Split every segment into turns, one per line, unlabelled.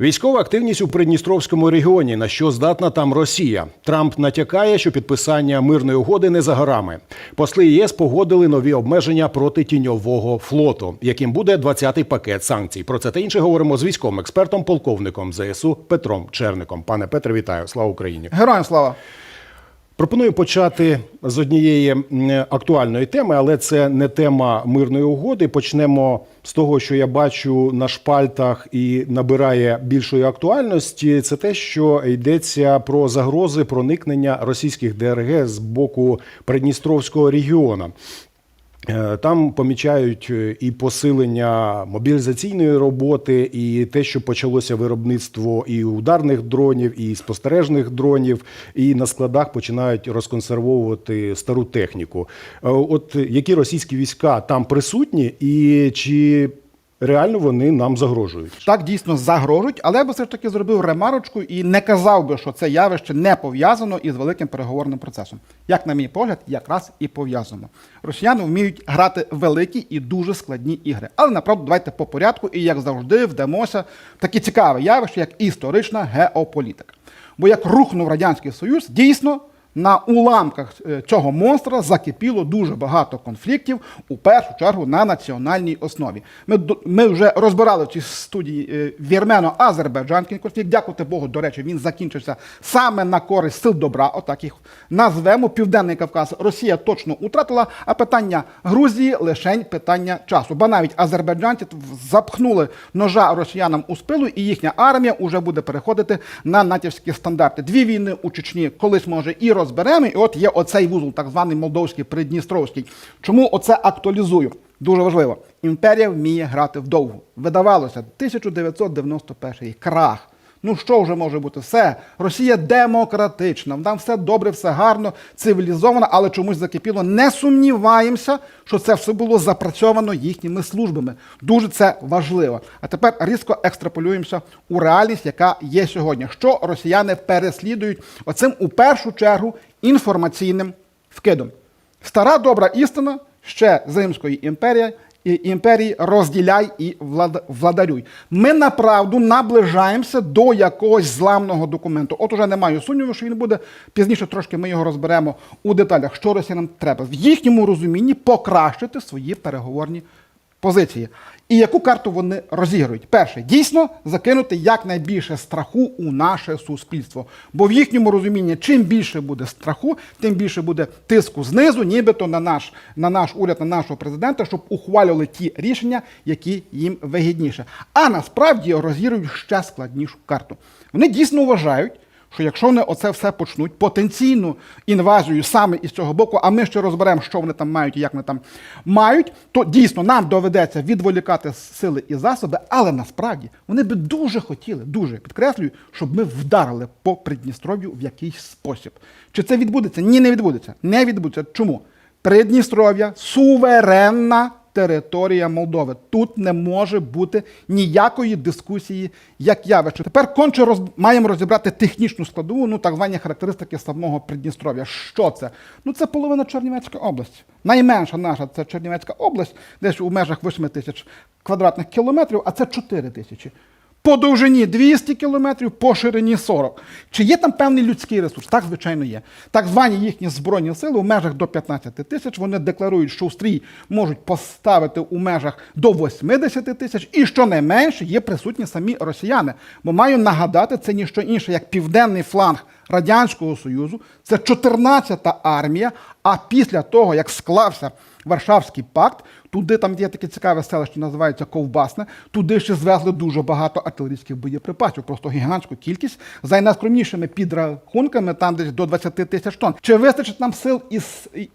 Військова активність у Придністровському регіоні. На що здатна там Росія? Трамп натякає, що підписання мирної угоди не за горами. Посли ЄС погодили нові обмеження проти тіньового флоту, яким буде 20-й пакет санкцій. Про це та інше говоримо з військовим експертом, полковником ЗСУ Петром Черником. Пане Петре, вітаю! Слава Україні!
Героям слава!
Пропоную почати з однієї актуальної теми, але це не тема мирної угоди. Почнемо з того, що я бачу на шпальтах і набирає більшої актуальності. Це те, що йдеться про загрози проникнення російських ДРГ з боку Придністровського регіону. Е, Там помічають е, і посилення мобілізаційної роботи, і те, що почалося виробництво і ударних дронів, і спостережних дронів, і на складах починають розконсервовувати стару техніку. Е, От які російські війська там присутні, і чи реально вони нам загрожують?
Так дійсно загрожують, але я би все ж таки зробив ремарочку і не казав би, що це явище не пов'язано із великим переговорним процесом. Як, на мій погляд, якраз і пов'язано. Росіяни вміють грати великі і дуже складні ігри. Але направду давайте по порядку і як завжди вдамося в таке цікаве явище, як історична геополітика. Бо як рухнув Радянський Союз, дійсно. На уламках е, цього монстра закипіло дуже багато конфліктів, у першу чергу на національній основі. Ми, ми вже розбирали в цій студії е, вірмено-азербайджанський конфлікт. Дякувати Богу, до речі, він закінчився саме на користь сил добра. Отак їх назвемо. Південний Кавказ Росія точно утратила, а питання Грузії лишень питання часу. Ба навіть азербайджанці запхнули ножа росіянам у спилу, і їхня армія вже буде переходити на натівські стандарти. Дві війни у Чечні колись може і розберемо. І от є оцей вузол, так званий молдовський придністровський. Чому оце актуалізую? Дуже важливо. Імперія вміє грати вдовго. Видавалося 1991 крах. Ну що вже може бути? Все. Росія демократична, там все добре, все гарно, цивілізовано, але чомусь закипіло. Не сумніваємося, що це все було запрацьовано їхніми службами. Дуже це важливо. А тепер різко екстраполюємося у реальність, яка є сьогодні. Що росіяни переслідують оцим у першу чергу інформаційним вкидом. Стара добра істина ще з Римської імперії. Імперії розділяй і влада- владарюй. Ми направду наближаємося до якогось зламного документу. От уже немає сумніву, що він буде пізніше. Трошки ми його розберемо у деталях. Що росіянам треба в їхньому розумінні покращити свої переговорні позиції. І яку карту вони розігрують? Перше, дійсно закинути якнайбільше страху у наше суспільство. Бо в їхньому розумінні, чим більше буде страху, тим більше буде тиску знизу, нібито на наш, на наш уряд, на нашого президента, щоб ухвалювали ті рішення, які їм вигідніше. А насправді розігрують ще складнішу карту. Вони дійсно вважають що якщо вони оце все почнуть, потенційну інвазію саме із цього боку, а ми ще розберемо, що вони там мають і як вони там мають, то дійсно нам доведеться відволікати сили і засоби, але насправді вони би дуже хотіли, дуже підкреслюю, щоб ми вдарили по Придністров'ю в якийсь спосіб. Чи це відбудеться? Ні, не відбудеться. Не відбудеться. Чому? Придністров'я суверенна територія Молдови. Тут не може бути ніякої дискусії як явище. Тепер конче роз... маємо розібрати технічну складову, ну так звані характеристики самого Придністров'я. Що це? Ну це половина Чернівецької області. Найменша наша це Чернівецька область, десь у межах 8 тисяч квадратних кілометрів, а це 4 тисячі. По довжині 200 кілометрів, по ширині 40. Чи є там певний людський ресурс? Так, звичайно, є. Так звані їхні збройні сили у межах до 15 тисяч. Вони декларують, що у стрій можуть поставити у межах до 80 тисяч, і що не менше є присутні самі росіяни. Бо маю нагадати, це ніщо інше, як південний фланг Радянського Союзу. Це 14-та армія. А після того, як склався Варшавський пакт, туди там є таке цікаве селище, називається Ковбасне. Туди ще звезли дуже багато артилерійських боєприпасів, просто гігантську кількість. За найскромнішими підрахунками, там десь до 20 тисяч тонн. Чи вистачить нам сил і,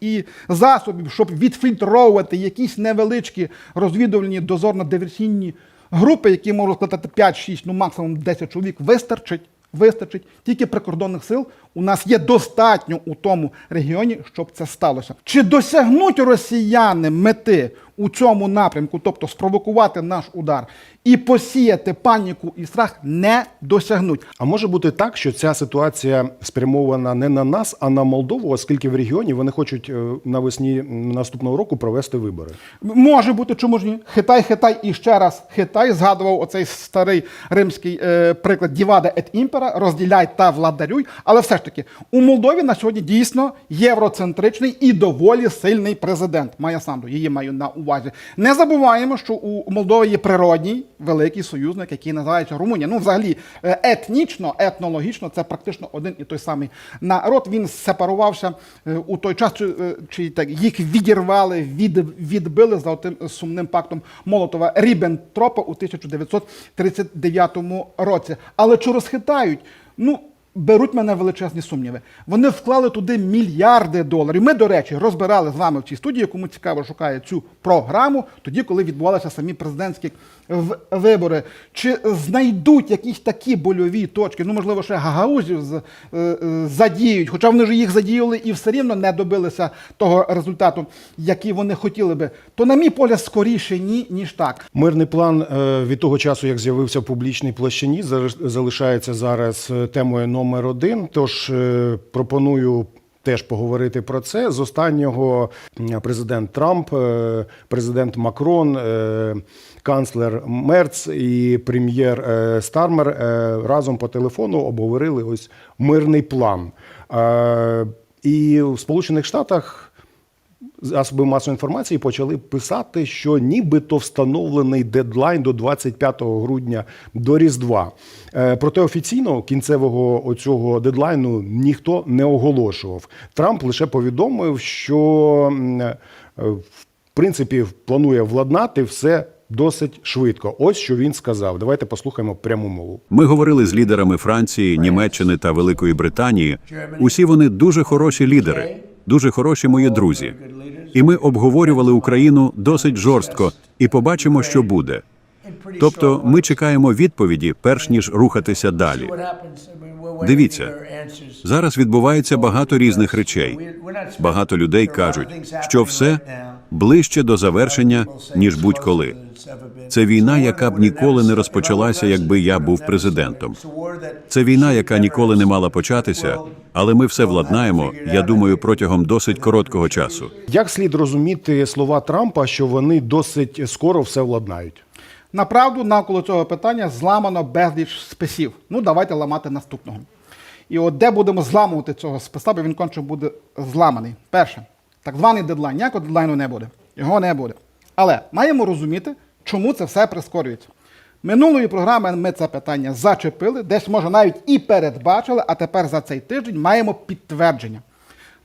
і- засобів, щоб відфільтровувати якісь невеличкі розвідувальні дозорно-диверсійні групи, які можуть складати 5-6, ну максимум 10 чоловік, вистачить. Вистачить тільки прикордонних сил У нас є достатньо у тому регіоні, щоб це сталося. Чи досягнуть росіяни мети у цьому напрямку, тобто спровокувати наш удар і посіяти паніку і страх, не досягнуть.
А може бути так, що ця ситуація спрямована не на нас, а на Молдову, оскільки в регіоні вони хочуть е, навесні наступного року провести вибори.
Може бути, чому ж ні? Хитай, хитай і ще раз хитай. Згадував оцей старий римський е, приклад Дівада ет імпера, розділяй та владарюй. Але все ж таки, у Молдові на сьогодні дійсно євроцентричний і доволі сильний президент. Майя Санду, її маю на увазі. Не забуваємо, що у Молдови є природній великий союзник, який називається Румунія. Ну, взагалі, е, етнічно, етнологічно, це практично один і той самий народ. Він сепарувався е, у той час, чи, е, чи так їх відірвали, від, відбили за тим сумним пактом Молотова Ріббентропа у 1939 році. Але чи розхитають? Ну. Беруть мене величезні сумніви. Вони вклали туди мільярди доларів. Ми, до речі, розбирали з вами в цій студії, кому цікаво шукає цю програму, тоді, коли відбувалися самі президентські вибори. Чи знайдуть якісь такі больові точки? Ну, можливо, ще гагаузів з- е, е, задіють, хоча вони ж їх задіяли і все рівно не добилися того результату, який вони хотіли би. То, на мій погляд, скоріше ні, ніж так.
Мирний план е, від того часу, як з'явився в публічній площині, залиш- залишається зараз темою номер один. Тож е, пропоную. Теж поговорити про це з останнього президент Трамп, е, президент Макрон, е, канцлер Мерц і прем'єр Стармер разом по телефону обговорили ось мирний план. І в Сполучених Штатах засоби масової інформації почали писати, що нібито встановлений дедлайн до 25 грудня до Різдва. Е, Проте офіційно кінцевого оцього дедлайну ніхто не оголошував. Трамп лише повідомив, що е, в принципі планує владнати все. Досить швидко. Ось що він сказав. Давайте послухаємо пряму мову.
Ми говорили з лідерами Франції, Німеччини та Великої Британії. Усі вони дуже хороші лідери, дуже хороші мої друзі. І ми обговорювали Україну досить жорстко і побачимо, що буде. Тобто, ми чекаємо відповіді, перш ніж рухатися далі. Дивіться, зараз відбувається багато різних речей. Багато людей кажуть, що все ближче до завершення, ніж будь-коли. Це війна, яка б ніколи не розпочалася, якби я був президентом. Це війна, яка ніколи не мала початися, але ми все владнаємо, я думаю, протягом досить короткого часу.
Як слід розуміти слова Трампа, що вони досить скоро все владнають?
Направду, навколо цього питання зламано безліч списів. Ну, давайте ламати наступного. І от де будемо зламувати цього списа, бо він конче буде зламаний. Перше, так званий дедлайн. Ніякого дедлайну не буде. Його не буде. Але маємо розуміти, чому це все прискорюється. Минулої програми ми це питання зачепили, десь, може, навіть і передбачили, а тепер за цей тиждень маємо підтвердження.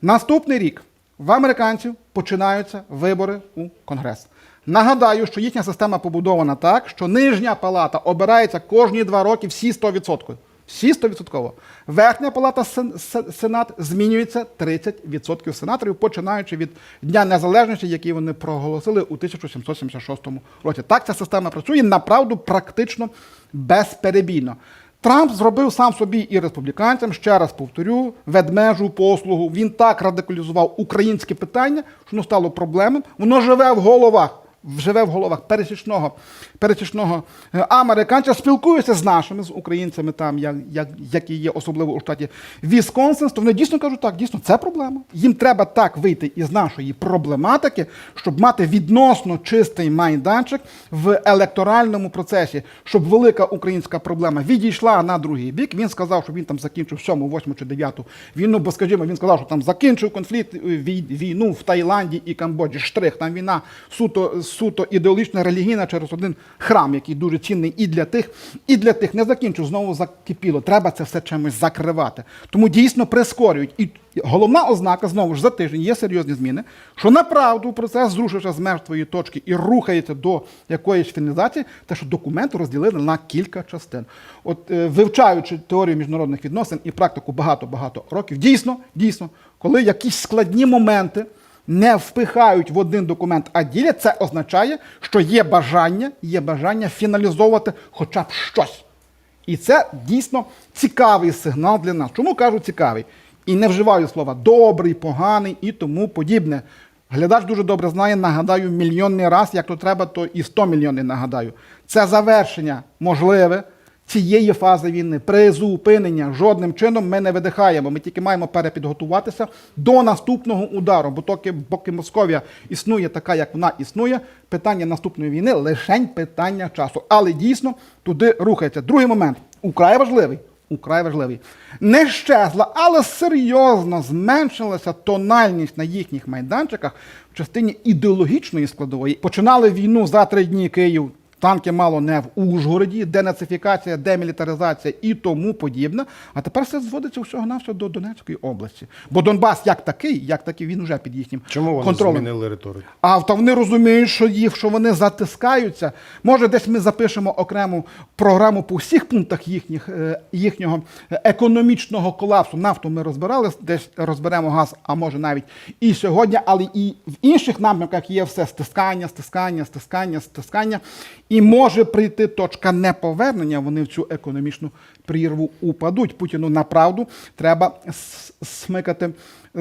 Наступний рік в американців починаються вибори у Конгрес. Нагадаю, що їхня система побудована так, що нижня палата обирається кожні два роки всі 100%. Всі 100%. Верхня палата Сенат змінюється 30% сенаторів, починаючи від Дня Незалежності, який вони проголосили у 1776 році. Так ця система працює направду практично безперебійно. Трамп зробив сам собі і республіканцям, ще раз повторю, ведмежу послугу. Він так радикалізував українське питання, що воно стало проблемою. Воно живе в головах. Живе в головах пересічного, пересічного е, американця, спілкується з нашими, з українцями, там, як, як, які є особливо у штаті Вісконсин, то вони дійсно кажуть, так, дійсно, це проблема. Їм треба так вийти із нашої проблематики, щоб мати відносно чистий майданчик в електоральному процесі, щоб велика українська проблема відійшла на другий бік. Він сказав, що він там закінчив сьому, восьму чи дев'яту війну, бо, скажімо, він сказав, що там закінчив конфлікт е, війну в Таїланді і Камбоджі. Штрих, там війна суто, суто ідеологічна, релігійна через один храм, який дуже цінний і для тих, і для тих. Не закінчив, знову закипіло. Треба це все чимось закривати. Тому дійсно прискорюють. І головна ознака знову ж за тиждень є серйозні зміни, що направду процес зрушився з мертвої точки і рухається до якоїсь фіналізації, те, що документ розділили на кілька частин. От е, вивчаючи теорію міжнародних відносин і практику багато-багато років, дійсно, дійсно, коли якісь складні моменти не впихають в один документ, а ділять, це означає, що є бажання, є бажання фіналізовувати хоча б щось. І це дійсно цікавий сигнал для нас. Чому кажу цікавий? І не вживаю слова добрий, поганий і тому подібне. Глядач дуже добре знає, нагадаю, мільйонний раз, як то треба, то і 100 мільйонів нагадаю. Це завершення можливе цієї фази війни. Призупинення жодним чином ми не видихаємо. Ми тільки маємо перепідготуватися до наступного удару. Бо поки, поки Московія існує така, як вона існує, питання наступної війни лишень питання часу. Але дійсно туди рухається. Другий момент украй важливий. Украй важливий. Не щезла, але серйозно зменшилася тональність на їхніх майданчиках в частині ідеологічної складової. Починали війну за три дні Київ. Танки мало не в Ужгороді, денацифікація, демілітаризація і тому подібне. А тепер все зводиться всього навсього до Донецької області. Бо Донбас як такий, як такий, він вже під їхнім
Чому вони
контролем.
змінили риторику?
А та вони розуміють, що їх, що вони затискаються. Може, десь ми запишемо окрему програму по всіх пунктах їхніх, е, їхнього економічного колапсу. Нафту ми розбирали, десь розберемо газ, а може навіть і сьогодні, але і в інших напрямках є все стискання, стискання, стискання, стискання. І може прийти точка неповернення. Вони в цю економічну прірву упадуть. Путіну направду треба смикати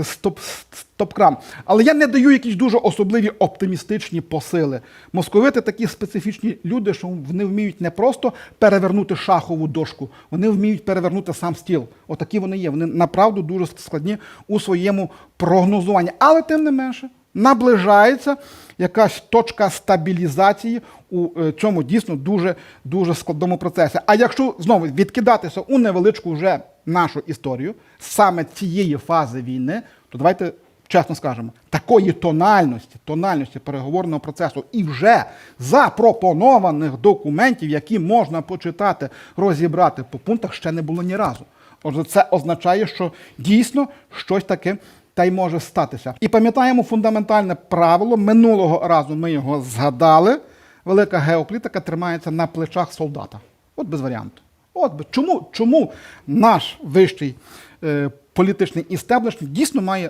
стоп, стоп-кран. Але я не даю якісь дуже особливі оптимістичні посили. Московити такі специфічні люди, що вони вміють не просто перевернути шахову дошку, вони вміють перевернути сам стіл. Отакі вони є. Вони направду дуже складні у своєму прогнозуванні. Але тим не менше. Наближається якась точка стабілізації у е, цьому дійсно дуже дуже складному процесі. А якщо знову відкидатися у невеличку вже нашу історію саме цієї фази війни, то давайте чесно скажемо, такої тональності, тональності переговорного процесу і вже запропонованих документів, які можна почитати, розібрати по пунктах, ще не було ні разу. Отже, це означає, що дійсно щось таке та й може статися. І пам'ятаємо фундаментальне правило. Минулого разу ми його згадали. Велика геополітика тримається на плечах солдата. От без варіанту. От чому, чому наш вищий політичний істеблішмент дійсно має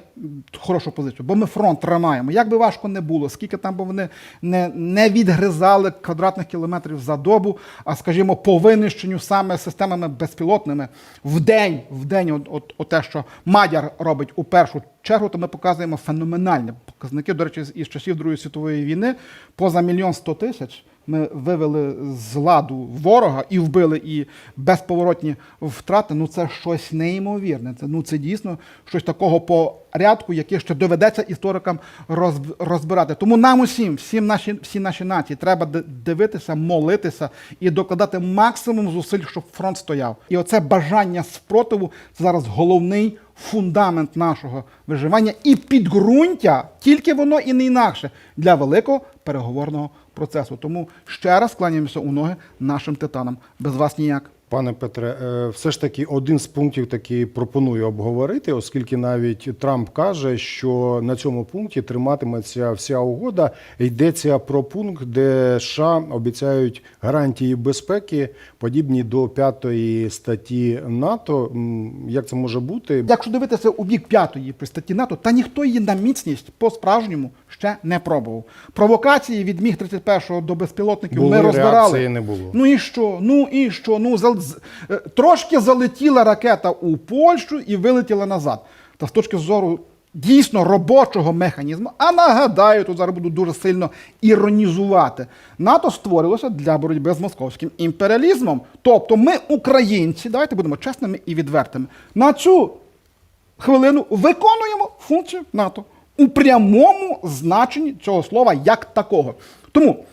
хорошу позицію? Бо ми фронт тримаємо. Як би важко не було, скільки там би вони не, не відгризали квадратних кілометрів за добу, а скажімо, по винищенню саме системами безпілотними в день, в день, от, от, от те, що Мадяр робить у першу чергу, то ми показуємо феноменальні показники. До речі, із часів Другої світової війни поза мільйон сто тисяч ми вивели з ладу ворога і вбили і безповоротні втрати. Ну це щось неймовірне. Це ну це дійсно щось такого порядку, яке ще доведеться історикам розб- розбирати. Тому нам усім, всім наші всі наші нації, треба ди- дивитися, молитися і докладати максимум зусиль, щоб фронт стояв. І оце бажання спротиву це зараз головний фундамент нашого виживання і підґрунтя, тільки воно і не інакше для великого переговорного процесу. Тому ще раз кланяємося у ноги нашим титанам. Без вас ніяк.
Пане Петре, е, все ж таки один з пунктів таки пропоную обговорити, оскільки навіть Трамп каже, що на цьому пункті триматиметься вся угода. Йдеться про пункт, де США обіцяють гарантії безпеки, подібні до п'ятої статті НАТО. Як це може бути?
Якщо дивитися у бік п'ятої при статті НАТО, та ніхто її на міцність по-справжньому ще не пробував. Провокації від міг 31 до безпілотників
Були,
ми розбирали.
реакції не було.
Ну і що? Ну і що? Ну зал- з- е, трошки залетіла ракета у Польщу і вилетіла назад. Та з точки зору. Дійсно робочого механізму, а нагадаю, тут зараз буду дуже сильно іронізувати. НАТО створилося для боротьби з московським імперіалізмом. Тобто, ми, українці, давайте будемо чесними і відвертими. На цю хвилину виконуємо функцію НАТО у прямому значенні цього слова як такого. Тому,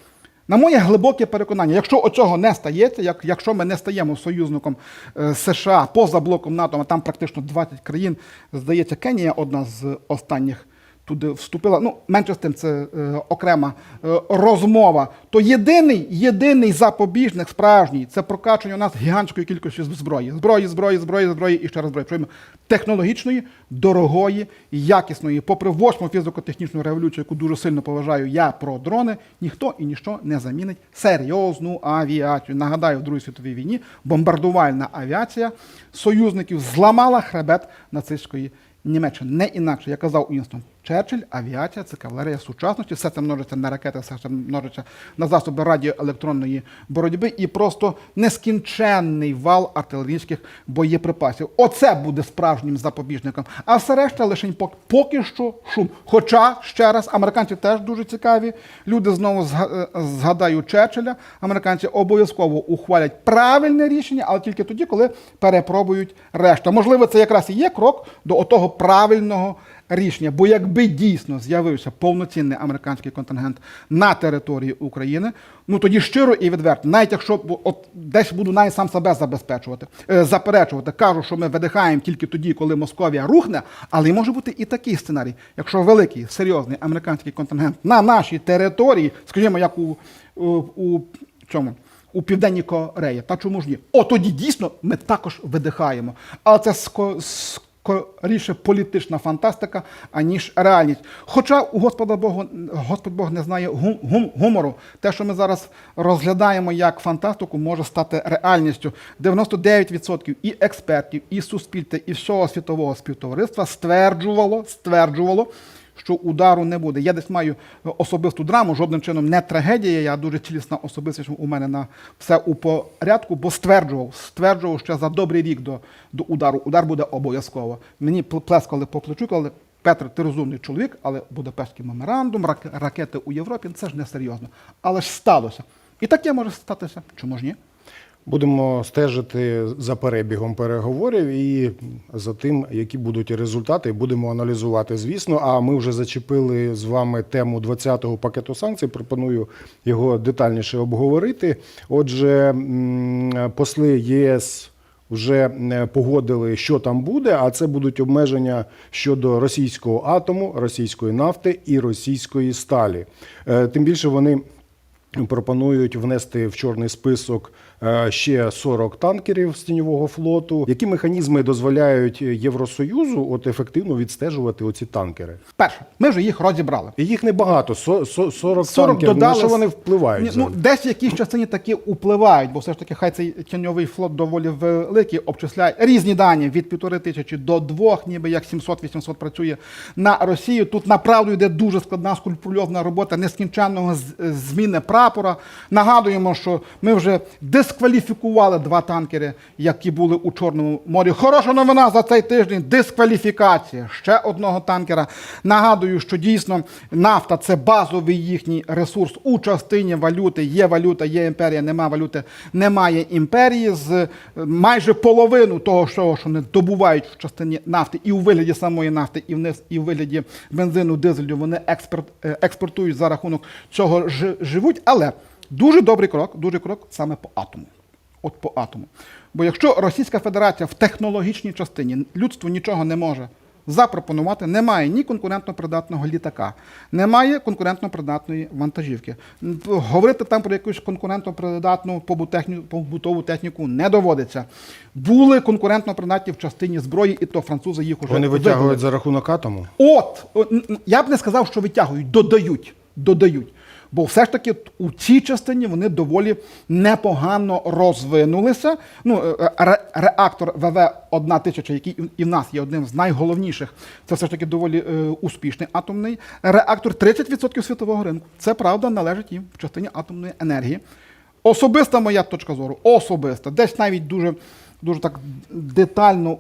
на моє глибоке переконання, якщо оцього не стається, як, якщо ми не стаємо союзником е, США поза блоком НАТО, а там практично 20 країн, здається, Кенія одна з останніх туди вступила. Ну, менше з тим, це е, окрема е, розмова. То єдиний, єдиний запобіжник справжній це прокачування у нас гігантської кількості зброї. Зброї, зброї, зброї, зброї і ще раз зброї. Причому технологічної, дорогої, якісної. Попри восьму фізико-технічну революцію, яку дуже сильно поважаю я про дрони, ніхто і ніщо не замінить серйозну авіацію. Нагадаю, в Другій світовій війні бомбардувальна авіація союзників зламала хребет нацистської Німеччини. Не інакше, я казав Уінстон Черчилль, авіація, це кавалерія сучасності, все це множиться на ракети, все це множиться на засоби радіоелектронної боротьби і просто нескінченний вал артилерійських боєприпасів. Оце буде справжнім запобіжником. А все решта лише поки, що шум. Хоча ще раз, американці теж дуже цікаві. Люди знову е, згадають Черчилля. Американці обов'язково ухвалять правильне рішення, але тільки тоді, коли перепробують решта. Можливо, це якраз і є крок до отого правильного рішення. Бо якби дійсно з'явився повноцінний американський контингент на території України, ну тоді щиро і відверто, навіть якщо от десь буду навіть сам себе забезпечувати, е, заперечувати, кажу, що ми видихаємо тільки тоді, коли Московія рухне, але може бути і такий сценарій, якщо великий серйозний американський контингент на нашій території, скажімо, як у, у, у чому? У Південній Кореї, та чому ж ні? О, тоді дійсно ми також видихаємо. Але це скоріше політична фантастика, аніж реальність. Хоча у Господа Богу, Господь Бог не знає гум- гум- гумору. Те, що ми зараз розглядаємо як фантастику, може стати реальністю. 99% і експертів, і суспільства, і всього світового співтовариства стверджувало, стверджувало, що удару не буде. Я десь маю особисту драму, жодним чином не трагедія. Я дуже цілісна особистість у мене на все у порядку, бо стверджував, стверджував ще за добрий рік до, до удару. Удар буде обов'язково. Мені пл- плескали по плечу, коли Петр, ти розумний чоловік, але Будапештський меморандум, рак- ракети у Європі це ж не серйозно. Але ж сталося. І таке може статися. Чому ж ні?
Будемо стежити за перебігом переговорів і за тим, які будуть результати, будемо аналізувати, звісно. А ми вже зачепили з вами тему 20-го пакету санкцій. Пропоную його детальніше обговорити. Отже, посли ЄС. Вже е, погодили, що там буде, а це будуть обмеження щодо російського атому, російської нафти і російської сталі. Е, Тим більше вони пропонують внести в чорний список ще 40 танкерів з тіньового флоту. Які механізми дозволяють Євросоюзу от ефективно відстежувати оці танкери?
Перше, ми вже їх розібрали.
І їх небагато, со- со- 40,
40
танкерів.
додали.
На що вони впливають?
Ні, ну, десь в якійсь частині таки впливають, бо все ж таки хай цей тіньовий флот доволі великий, обчисляє різні дані від півтори тисячі до двох, ніби як 700-800 працює на Росію. Тут направду йде дуже складна скрупульозна робота нескінченного зміни прапора. Нагадуємо, що ми вже дискваліфікували два танкери, які були у Чорному морі. Хороша новина за цей тиждень. Дискваліфікація ще одного танкера. Нагадую, що дійсно нафта це базовий їхній ресурс у частині валюти. Є валюта, є імперія, нема валюти, немає імперії. З е, майже половину того, що, вони добувають в частині нафти, і у вигляді самої нафти, і вниз, і у вигляді бензину, дизелю, вони експорт, е, експортують за рахунок цього жи- живуть. Але дуже добрий крок, дуже крок саме по атому. От по атому. Бо якщо Російська Федерація в технологічній частині людству нічого не може запропонувати, немає ні конкурентно придатного літака, немає конкурентно придатної вантажівки. Говорити там про якусь конкурентно придатну побутову техніку не доводиться. Були конкурентно придатні в частині зброї, і то французи їх уже
Вони витягують за рахунок атому.
От, я б не сказав, що витягують, додають. додають. Бо все ж таки у цій частині вони доволі непогано розвинулися. Ну, е, ре- реактор ВВ-1000, який і в нас є одним з найголовніших, це все ж таки доволі е, успішний атомний реактор. 30% світового ринку. Це правда належить їм в частині атомної енергії. Особиста моя точка зору, особиста, десь навіть дуже, дуже так детально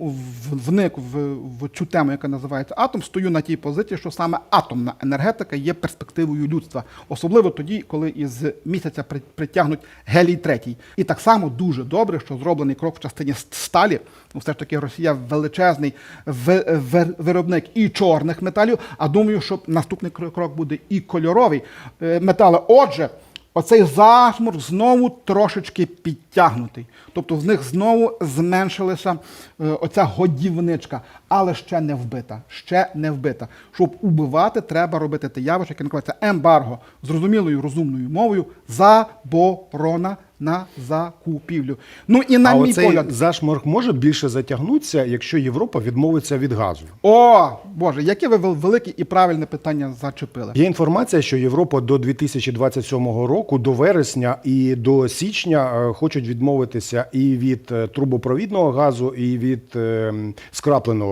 вник в, в цю тему, яка називається атом, стою на тій позиції, що саме атомна енергетика є перспективою людства, особливо тоді, коли із місяця притягнуть гелій третій. І так само дуже добре, що зроблений крок в частині сталі. Ну, все ж таки, Росія величезний ви- ви- виробник і чорних металів. А думаю, що наступний кро- крок буде і кольоровий е, метали. Отже. Оцей зашмур знову трошечки підтягнутий. Тобто з них знову зменшилася е, оця годівничка, але ще не вбита. Ще не вбита. Щоб убивати, треба робити те явище, яке називається ембарго. Зрозумілою розумною мовою заборона на закупівлю. Ну і на
а
мій
оцей
погляд.
зашморг може більше затягнутися, якщо Європа відмовиться від газу.
О, Боже, яке ви велике і правильне питання зачепили.
Є інформація, що Європа до 2027 року, до вересня і до січня е, хочуть відмовитися і від е, трубопровідного газу, і від е,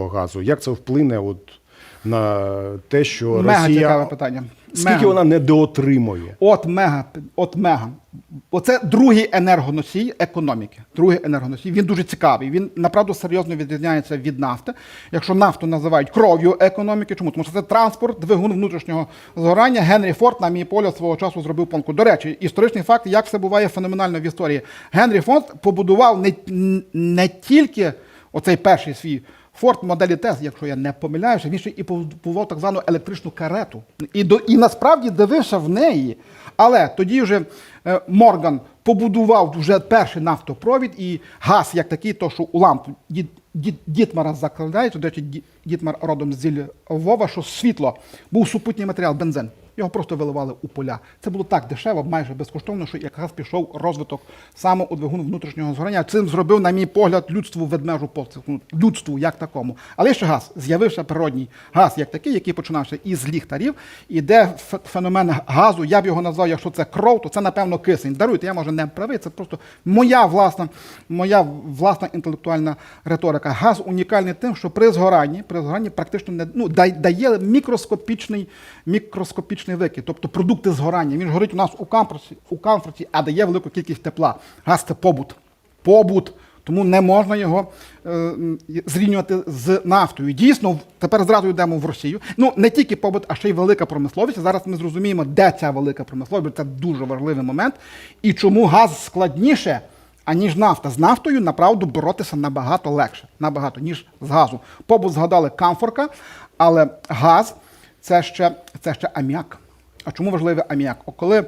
м, газу. Як це вплине от на те, що
Мега
Росія
цікаве питання.
скільки
Мега.
вона недоотримує.
От мега, от мега. Оце другий енергоносій економіки. Другий енергоносій. Він дуже цікавий. Він направду серйозно відрізняється від нафти. Якщо нафту називають кров'ю економіки, чому? Тому що це транспорт, двигун внутрішнього згорання. Генрі Форд, на мій погляд, свого часу зробив планку. До речі, історичний факт, як все буває феноменально в історії. Генрі Форд побудував не, не тільки оцей перший свій Форд моделі Тес, якщо я не помиляюся, він ще і побудував так звану електричну карету. І, до, і насправді дивився в неї. Але тоді вже е, Морган побудував вже перший нафтопровід і газ як такий, то що у лампу дід, дід, Дітмара закладається, до речі, Ді- Дітмар родом з Львова, що світло був супутній матеріал, бензин. Його просто виливали у поля. Це було так дешево, майже безкоштовно, що якраз пішов розвиток саме у двигун внутрішнього згорання. Цим зробив, на мій погляд, людству ведмежу повсякну, людству як такому. Але ще газ з'явився природній газ, як такий, який починався із ліхтарів. І де феномен газу, я б його назвав, якщо це кров, то це напевно кисень. Даруйте, я може не правий. Це просто моя власна, моя власна інтелектуальна риторика. Газ унікальний тим, що при згоранні, при згоранні практично не ну дає мікроскопічний мікроскопічний викид, тобто продукти згорання. Він ж горить у нас у камфорті, у камфорті, а дає велику кількість тепла. Газ це побут. Побут. Тому не можна його е, зрівнювати з нафтою. Дійсно, тепер зразу йдемо в Росію. Ну не тільки побут, а ще й велика промисловість. Зараз ми зрозуміємо, де ця велика промисловість. Це дуже важливий момент. І чому газ складніше, аніж нафта. З нафтою направду боротися набагато легше, набагато, ніж з газу. Побут згадали камфорка, але газ це ще, це ще аміак. А чому важливий аміак? О, коли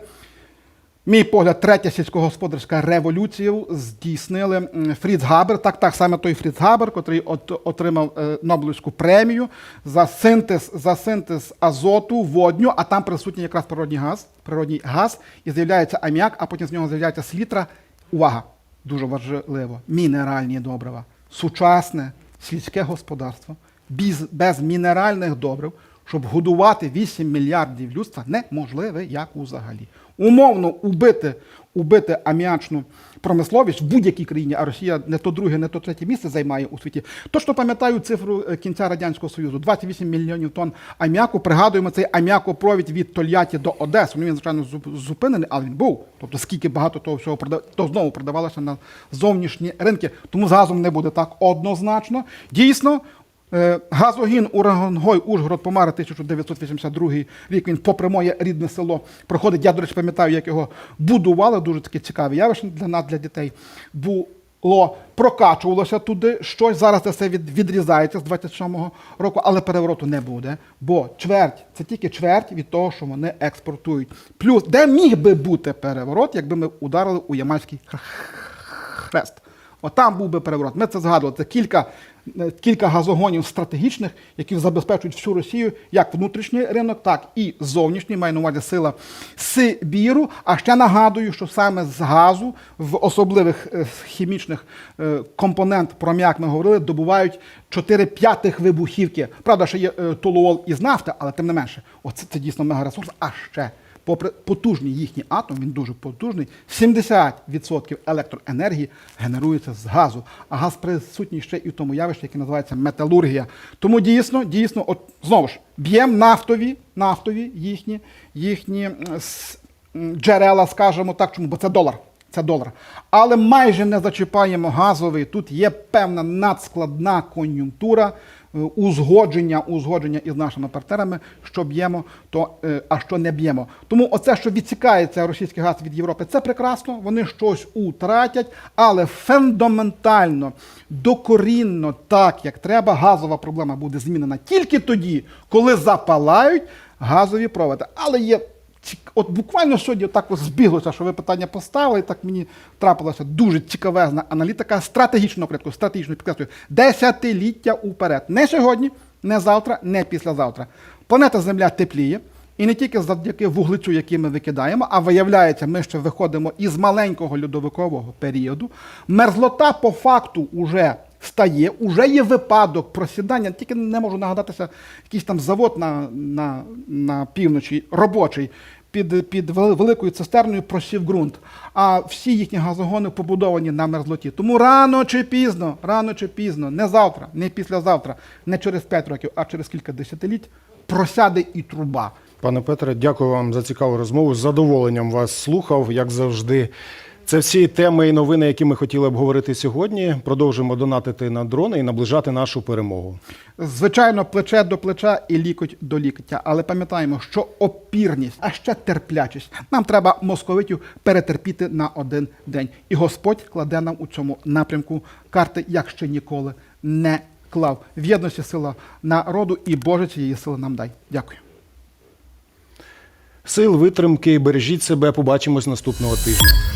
Мій погляд, третя сільськогосподарська революція здійснили Фріц Габер, так, так саме той Фріц Габер, який от, отримав е, Нобелівську премію за синтез, за синтез азоту, водню, а там присутній якраз природній газ, природній газ, і з'являється аміак, а потім з нього з'являється слітра. Увага! Дуже важливо, мінеральні добрива. Сучасне сільське господарство без, без мінеральних добрив, щоб годувати 8 мільярдів людства, неможливе як взагалі. Умовно убити, убити аміачну промисловість в будь-якій країні, а Росія не то друге, не то третє місце займає у світі. Точно пам'ятаю цифру е, кінця Радянського Союзу. 28 мільйонів тонн аміаку. Пригадуємо цей аміакопровід від Тольятті до Одеси. Ну, він, звичайно, зупинений, але він був. Тобто, скільки багато того всього продав, то знову продавалося на зовнішні ринки. Тому з газом не буде так однозначно. Дійсно, Газогін Урагонгой Ужгород Помара 1982 рік. Він попри моє рідне село проходить. Я, до речі, пам'ятаю, як його будували. Дуже таке цікаве явище для нас, для дітей. Було прокачувалося туди щось. Зараз це все відрізається з 27-го року, але перевороту не буде. Бо чверть це тільки чверть від того, що вони експортують. Плюс, де міг би бути переворот, якби ми ударили у Ямальський хрест. От там був би переворот. Ми це згадували. Це кілька, е, кілька газогонів стратегічних, які забезпечують всю Росію, як внутрішній ринок, так і зовнішній, маю на увазі сила Сибіру. А ще нагадую, що саме з газу в особливих е, хімічних е, компонент, про м'як ми говорили, добувають 4 п'ятих вибухівки. Правда, ще є е, толуол із нафти, але тим не менше, оце це дійсно мегаресурс. А ще попри потужний їхній атом, він дуже потужний, 70% електроенергії генерується з газу, а газ присутній ще і в тому явищі, яке називається металургія. Тому дійсно, дійсно, от знову ж б'ємо нафтові, нафтові їхні, їхні джерела, скажімо так, чому? Бо це долар. Це долар. Але майже не зачіпаємо газовий. Тут є певна надскладна кон'юнктура, узгодження, узгодження із нашими партнерами, що б'ємо, то е, а що не б'ємо. Тому оце, що відсікається російський газ від Європи, це прекрасно. Вони щось утратять, але фундаментально, докорінно, так як треба, газова проблема буде змінена тільки тоді, коли запалають газові проводи. Але є От буквально сьогодні так збіглося, що ви питання поставили, так мені трапилася дуже цікавезна аналітика стратегічного порядку, стратегічно підкреслюю, десятиліття уперед. Не сьогодні, не завтра, не післязавтра. Планета Земля тепліє. І не тільки завдяки вуглецю, який ми викидаємо, а виявляється, ми ще виходимо із маленького льодовикового періоду. Мерзлота по факту уже стає, уже є випадок просідання. Тільки не можу нагадатися, якийсь там завод на, на, на півночі робочий під, під великою цистерною просів ґрунт. А всі їхні газогони побудовані на мерзлоті. Тому рано чи пізно, рано чи пізно, не завтра, не післязавтра, не через 5 років, а через кілька десятиліть просяде і труба.
Пане Петре, дякую вам за цікаву розмову. З задоволенням вас слухав, як завжди. Це всі теми і новини, які ми хотіли обговорити сьогодні. Продовжуємо донатити на дрони і наближати нашу перемогу.
Звичайно, плече до плеча і лікоть до ліктя. Але пам'ятаємо, що опірність, а ще терплячість. Нам треба московитів перетерпіти на один день. І Господь кладе нам у цьому напрямку карти, як ще ніколи не клав. В єдності сила народу і Боже цієї сили нам дай. Дякую.
Сил, витримки, бережіть себе. Побачимось наступного тижня.